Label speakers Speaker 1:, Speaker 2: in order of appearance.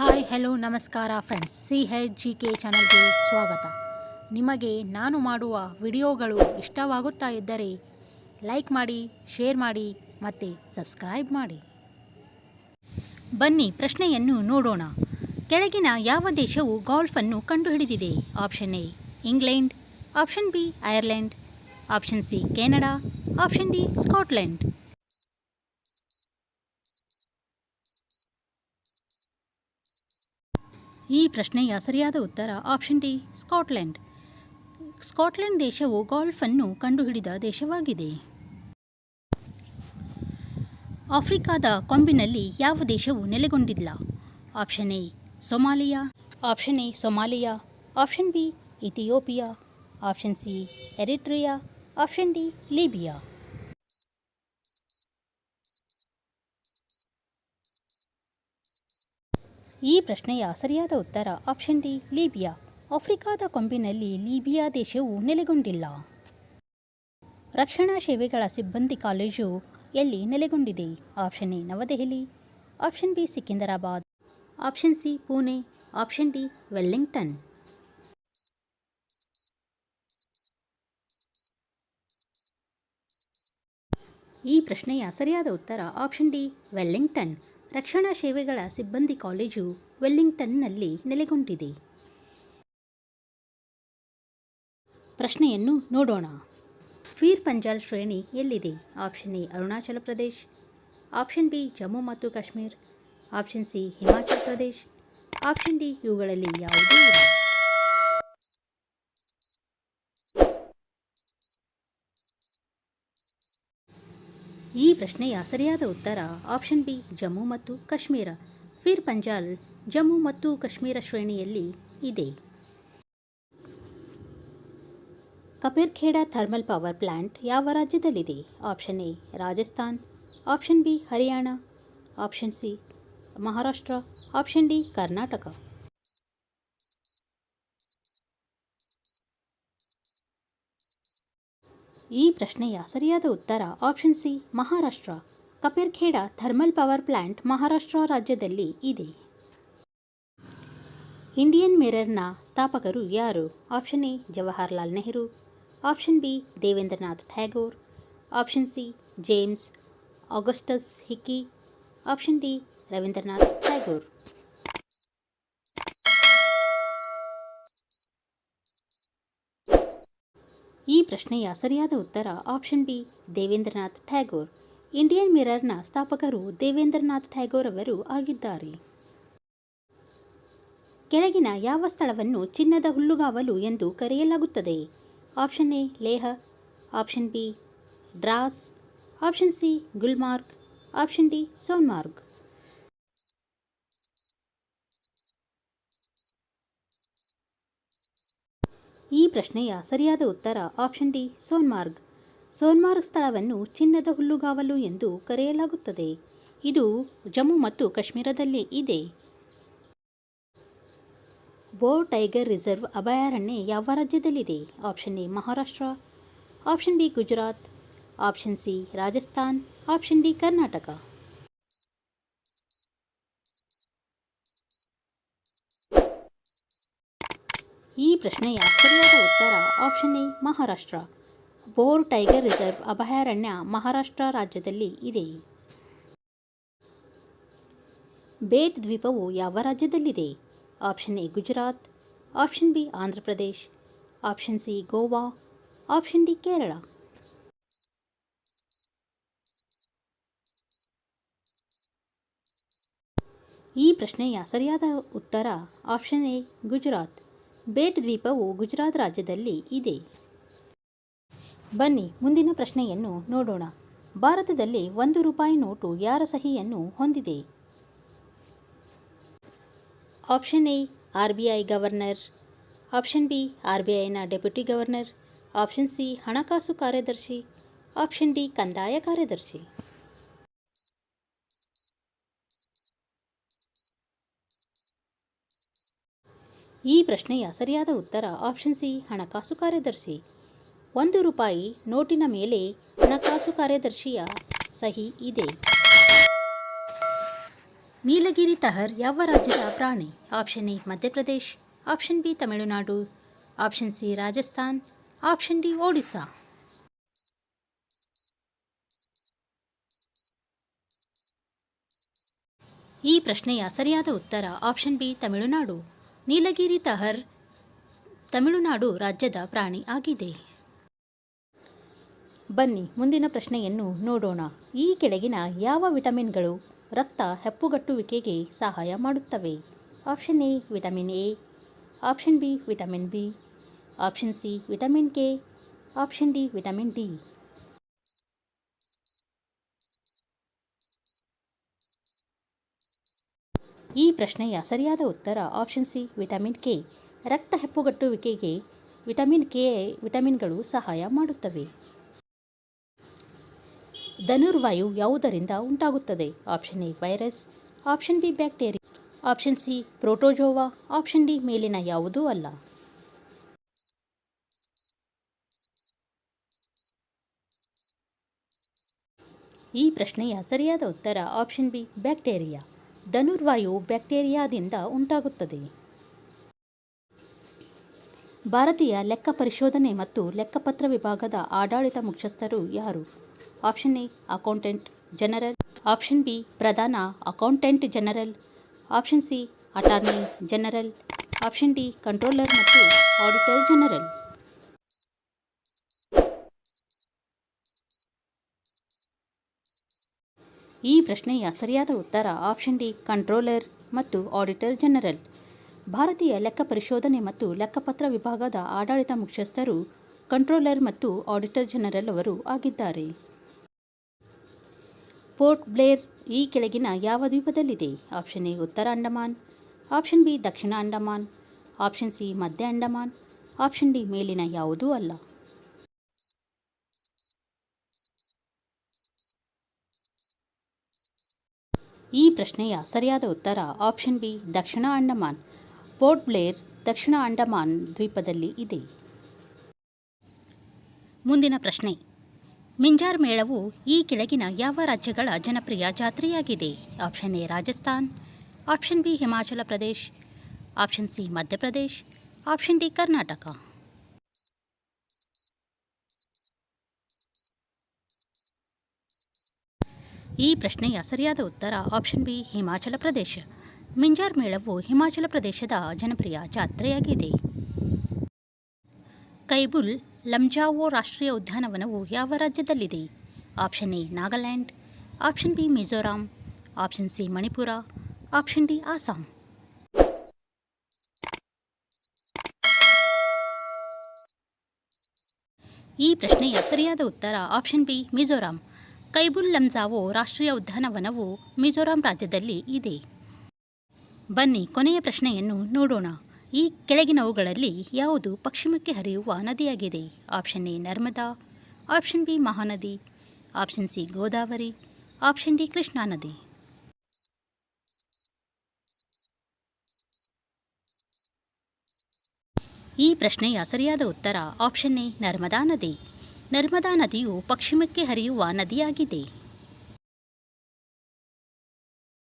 Speaker 1: Hi hello ನಮಸ್ಕಾರ friends C H G K ಚಾನಲ್ಗೆ ಸ್ವಾಗತ. ನಿಮಗೆ ನಾನು ಮಾಡುವ ವಿಡಿಯೋಗಳು ಇಷ್ಟವಾಗುತ್ತಾ ಇದ್ದರೆ ಲೈಕ್ ಮಾಡಿ ಶೇರ್ ಮಾಡಿ ಮತ್ತು ಸಬ್ಸ್ಕ್ರೈಬ್ ಮಾಡಿ. ಬನ್ನಿ, ಪ್ರಶ್ನೆಯನ್ನು ನೋಡೋಣ. ಕೆಳಗಿನ ಯಾವ ದೇಶವು ಗಾಲ್ಫನ್ನು ಕಂಡುಹಿಡಿದಿದೆ? Option A England option B Ireland option C Canada option D Scotland ಈ ಪ್ರಶ್ನೆಯ ಸರಿಯಾದ ಉತ್ತರ ಆಪ್ಷನ್ ಡಿ, ಸ್ಕಾಟ್ಲೆಂಡ್. ಸ್ಕಾಟ್ಲೆಂಡ್ ದೇಶವು ಗಾಲ್ಫನ್ನು ಕಂಡುಹಿಡಿದ ದೇಶವಾಗಿದೆ. ಆಫ್ರಿಕಾದ ಕೊಂಬಿನಲ್ಲಿ ಯಾವ ದೇಶವು ನೆಲೆಗೊಂಡಿಲ್ಲ. Option A, Somalia. Option A, Somalia. Option B, Ethiopia. Option C, Eritrea. Option D, Libya. ಈ ಪ್ರಶ್ನೆಯ ಸರಿಯಾದ ಉತ್ತರ ಆಪ್ಷನ್ ಡಿ ಲೀಬಿಯಾ. ಆಫ್ರಿಕಾದ ಕೊಂಬಿನಲ್ಲಿ ಲೀಬಿಯಾ ದೇಶವು ನೆಲೆಗೊಂಡಿಲ್ಲ. ರಕ್ಷಣಾ ಸೇವೆಗಳ ಸಿಬ್ಬಂದಿ ಕಾಲೇಜು ಎಲ್ಲಿ ನೆಲೆಗೊಂಡಿದೆ? Option A New Delhi. Option B Secunderabad. Option C Pune. Option D Wellington. ಈ ಪ್ರಶ್ನೆಯ ಸರಿಯಾದ ಉತ್ತರ ಆಪ್ಷನ್ ಡಿ ವೆಲ್ಲಿಂಗ್ಟನ್. ರಕ್ಷಣಾ ಸೇವೆಗಳ ಸಿಬ್ಬಂದಿ ಕಾಲೇಜು ವೆಲ್ಲಿಂಗ್ಟನ್ನಲ್ಲಿ ನೆಲೆಗೊಂಡಿದೆ. ಪ್ರಶ್ನೆಯನ್ನು ನೋಡೋಣ. ಫೀರ್ ಪಂಜಾಲ್ ಶ್ರೇಣಿ ಎಲ್ಲಿದೆ? Option A, Arunachal Pradesh. Option B, Jammu ಮತ್ತು Kashmir. Option C, Himachal Pradesh. Option D, ಇವುಗಳಲ್ಲಿ ಯಾವುದೂ ಇಲ್ಲ. ಈ ಪ್ರಶ್ನೆಯ ಸರಿಯಾದ ಉತ್ತರ ಆಪ್ಷನ್ ಬಿ, ಜಮ್ಮು ಮತ್ತು ಕಾಶ್ಮೀರ. ಫಿರ್ ಪಂಜಾಲ್, ಜಮ್ಮು ಮತ್ತು ಕಾಶ್ಮೀರ ಶ್ರೇಣಿಯಲ್ಲಿ ಇದೆ. ಕಪೇರ್ಖೇಡಾ ಥರ್ಮಲ್ ಪವರ್ ಪ್ಲಾಂಟ್ ಯಾವ ರಾಜ್ಯದಲ್ಲಿದೆ? Option A, Rajasthan. Option B, Haryana. Option C, Maharashtra. Option D, Karnataka. ಈ ಪ್ರಶ್ನೆಯ ಸರಿಯಾದ ಉತ್ತರ option C Maharashtra. Khaperkheda thermal power plant Maharashtra ರಾಜ್ಯದಲ್ಲಿ ಇದೆ. ಇಂಡಿಯನ್ ಮಿರರ್ನ ಸ್ಥಾಪಕರು ಯಾರು? Option A Jawaharlal Nehru. Option B Debendranath Tagore. Option C James Augustus Hicky. Option D Rabindranath Tagore. ಈ ಪ್ರಶ್ನೆಯ ಸರಿಯಾದ ಉತ್ತರ option B Debendranath Tagore. Indian ಮಿರರ್ನ ಸ್ಥಾಪಕರು ದೇವೇಂದ್ರನಾಥ್ ಟ್ಯಾಗೋರ್ ಅವರು ಆಗಿದ್ದಾರೆ. ಕೆಳಗಿನ ಯಾವ ಸ್ಥಳವನ್ನು ಚಿನ್ನದ ಹುಲ್ಲುಗಾವಲು ಎಂದು ಕರೆಯಲಾಗುತ್ತದೆ? Option A Leh. Option B Dras. Option C Gulmarg. Option D Sonmarg. ಈ ಪ್ರಶ್ನೆಯ ಸರಿಯಾದ ಉತ್ತರ ಆಪ್ಷನ್ ಡಿ, ಸೋನ್ಮಾರ್ಗ್. ಸೋನ್ಮಾರ್ಗ್ ಸ್ಥಳವನ್ನು ಚಿನ್ನದ ಹುಲ್ಲುಗಾವಲು ಎಂದು ಕರೆಯಲಾಗುತ್ತದೆ. ಇದು ಜಮ್ಮು ಮತ್ತು ಕಾಶ್ಮೀರದಲ್ಲಿ ಇದೆ. ಬೋರ್ ಟೈಗರ್ ರಿಸರ್ವ್ ಅಭಯಾರಣ್ಯ ಯಾವ ರಾಜ್ಯದಲ್ಲಿದೆ? Option A, Maharashtra. Option B, Gujarat. Option C, Rajasthan. Option D, Karnataka ಈ ಪ್ರಶ್ನೆಯ ಸರಿಯಾದ ಉತ್ತರ? Option A Maharashtra. Bor tiger reserve ಅಭಯಾರಣ್ಯ ಮಹಾರಾಷ್ಟ್ರ ರಾಜ್ಯದಲ್ಲಿ ಇದೆ. ಬೇಟ್ ದ್ವೀಪವು ಯಾವ ರಾಜ್ಯದಲ್ಲಿದೆ? Option A Gujarat. Option B Andhra Pradesh. Option C Goa. Option D Kerala. ಈ ಪ್ರಶ್ನೆಯ ಸರಿಯಾದ ಉತ್ತರ? Option A Gujarat. ಬೇಟ್ ದ್ವೀಪವು ಗುಜರಾತ್ ರಾಜ್ಯದಲ್ಲಿ ಇದೆ. ಬನ್ನಿ, ಮುಂದಿನ ಪ್ರಶ್ನೆಯನ್ನು ನೋಡೋಣ. ಭಾರತದಲ್ಲಿ ಒಂದು ರೂಪಾಯಿ ನೋಟು ಯಾರ ಸಹಿಯನ್ನು ಹೊಂದಿದೆ? Option A, R B I governor. Option B, R B ಐನ ಡೆಪ್ಯೂಟಿ ಗವರ್ನರ್. ಆಪ್ಷನ್ ಸಿ, ಹಣಕಾಸು ಕಾರ್ಯದರ್ಶಿ. ಆಪ್ಷನ್ ಡಿ, ಕಂದಾಯ ಕಾರ್ಯದರ್ಶಿ. ಈ ಪ್ರಶ್ನೆಯ ಸರಿಯಾದ ಉತ್ತರ ಆಪ್ಷನ್ ಸಿ ಹಣಕಾಸು ಕಾರ್ಯದರ್ಶಿ. ಒಂದು ರೂಪಾಯಿ ನೋಟಿನ ಮೇಲೆ ಹಣಕಾಸು ಕಾರ್ಯದರ್ಶಿಯ ಸಹಿ ಇದೆ. ನೀಲಗಿರಿ ತಹರ್, ಯಾವ ರಾಜ್ಯದ ಪ್ರಾಣಿ? Option A Madhya Pradesh. Option B Tamil Nadu. Option C Rajasthan. Option D Odisha. ಈ ಪ್ರಶ್ನೆಯ ಸರಿಯಾದ ಉತ್ತರ option B Tamil Nadu. Nilgiri tahr, Tamil Nadu ರಾಜ್ಯದ ಪ್ರಾಣಿ ಆಗಿದೆ. ಬನ್ನಿ, ಮುಂದಿನ ಪ್ರಶ್ನೆಯನ್ನು ನೋಡೋಣ. ಈ ಕೆಳಗಿನ ಯಾವ ವಿಟಮಿನ್ಗಳು ರಕ್ತ ಹೆಪ್ಪುಗಟ್ಟುವಿಕೆಗೆ ಸಹಾಯ ಮಾಡುತ್ತವೆ? Option A, vitamin A, option B, vitamin B, option C, vitamin K, option D, vitamin D. ಈ ಪ್ರಶ್ನೆಯ ಸರಿಯಾದ ಉತ್ತರ ಆಪ್ಷನ್ ಸಿ ವಿಟಮಿನ್ ಕೆ ರಕ್ತ ಹೆಪ್ಪುಗಟ್ಟುವಿಕೆಗೆ ವಿಟಮಿನ್ ಕೆ ವಿಟಮಿನ್ಗಳು ಸಹಾಯ ಮಾಡುತ್ತವೆ. ಧನುರ್ವಾಯು ಯಾವುದರಿಂದ ಉಂಟಾಗುತ್ತದೆ? Option A virus option B bacteria option C protozoa option D ಮೇಲಿನ ಯಾವುದೂ ಅಲ್ಲ. ಈ ಪ್ರಶ್ನೆಯ ಸರಿಯಾದ ಉತ್ತರ ಆಪ್ಷನ್ ಬಿ ಬ್ಯಾಕ್ಟೀರಿಯಾ ಧನುರ್ವಾಯು ಬ್ಯಾಕ್ಟೀರಿಯಾದಿಂದ ಉಂಟಾಗುತ್ತದೆ. ಭಾರತೀಯ ಲೆಕ್ಕ ಪರಿಶೋಧನೆ ಮತ್ತು ಲೆಕ್ಕಪತ್ರ ವಿಭಾಗದ ಆಡಳಿತ ಮುಖ್ಯಸ್ಥರು ಯಾರು? Option A, accountant general. Option B, ಪ್ರಧಾನ accountant general. Option C, attorney general. Option D, controller ಮತ್ತು ಆಡಿಟರ್ ಜನರಲ್. ಈ ಪ್ರಶ್ನೆಯ ಸರಿಯಾದ ಉತ್ತರ ಆಪ್ಷನ್ ಡಿ ಕಂಟ್ರೋಲರ್ ಮತ್ತು ಆಡಿಟರ್ ಜನರಲ್ ಭಾರತೀಯ ಲೆಕ್ಕ ಪರಿಶೋಧನೆ ಮತ್ತು ಲೆಕ್ಕಪತ್ರ ವಿಭಾಗದ ಆಡಳಿತ ಮುಖ್ಯಸ್ಥರು ಕಂಟ್ರೋಲರ್ ಮತ್ತು ಆಡಿಟರ್ ಜನರಲ್ ಅವರು ಆಗಿದ್ದಾರೆ. ಪೋರ್ಟ್ ಬ್ಲೇರ್ ಈ ಕೆಳಗಿನ ಯಾವ ದ್ವೀಪದಲ್ಲಿದೆ? ಆಪ್ಷನ್ ಎ ಉತ್ತರ ಅಂಡಮಾನ್. ಆಪ್ಷನ್ ಬಿ ದಕ್ಷಿಣ ಅಂಡಮಾನ್. ಆಪ್ಷನ್ ಸಿ ಮಧ್ಯ ಅಂಡಮಾನ್. ಆಪ್ಷನ್ ಡಿ ಮೇಲಿನ ಯಾವುದೂ ಅಲ್ಲ. ಈ ಪ್ರಶ್ನೆಯ ಸರಿಯಾದ ಉತ್ತರ ಆಪ್ಷನ್ ಬಿ, ದಕ್ಷಿಣ ಅಂಡಮಾನ್. ಪೋರ್ಟ್ ಬ್ಲೇರ್, ದಕ್ಷಿಣ ಅಂಡಮಾನ್ ದ್ವೀಪದಲ್ಲಿ ಇದೆ. ಮುಂದಿನ ಪ್ರಶ್ನೆ. ಮಿಂಜಾರ್ ಮೇಳವು ಈ ಕೆಳಗಿನ ಯಾವ ರಾಜ್ಯಗಳ ಜನಪ್ರಿಯ ಜಾತ್ರೆಯಾಗಿದೆ? Option A, Rajasthan. Option B, Himachal Pradesh. Option C Madhya Pradesh option D, Karnataka. ಈ ಪ್ರಶ್ನೆಯ ಸರಿಯಾದ ಉತ್ತರ ಆಪ್ಷನ್ ಬಿ ಹಿಮಾಚಲ ಪ್ರದೇಶ. ಮಿಂಜಾರ್ ಮೇಳವು ಹಿಮಾಚಲ ಪ್ರದೇಶದ ಜನಪ್ರಿಯ ಜಾತ್ರೆಯಾಗಿದೆ. ಕೈಬುಲ್ ಲಮ್ಜಾವೋ ರಾಷ್ಟ್ರೀಯ ಉದ್ಯಾನವನವು ಯಾವ ರಾಜ್ಯದಲ್ಲಿದೆ? Option A Nagaland. Option B Mizoram. Option C Manipur. Option D Assam ಈ ಪ್ರಶ್ನೆಯ ಸರಿಯಾದ ಉತ್ತರ ಆಪ್ಷನ್ ಬಿ ಮಿಜೋರಾಂ. ಕೈಬುಲ್ ಲಮ್ಜಾವೋ ರಾಷ್ಟ್ರೀಯ ಉದ್ಯಾನವನವು ಮಿಜೋರಾಂ ರಾಜ್ಯದಲ್ಲಿ ಇದೆ. ಬನ್ನಿ ಕೊನೆಯ ಪ್ರಶ್ನೆಯನ್ನು ನೋಡೋಣ. ಈ ಕೆಳಗಿನವುಗಳಲ್ಲಿ ಯಾವುದು ಪಶ್ಚಿಮಕ್ಕೆ ಹರಿಯುವ ನದಿಯಾಗಿದೆ? Option A Narmada, option B Mahanadi, option C Godavari, option D Krishna ನದಿ. ಈ ಪ್ರಶ್ನೆಯ ಸರಿಯಾದ ಉತ್ತರ ಆಪ್ಷನ್ ಎ ನರ್ಮದಾ ನದಿ. ನರ್ಮದಾ ನದಿಯು ಪಶ್ಚಿಮಕ್ಕೆ ಹರಿಯುವ ನದಿಯಾಗಿದೆ.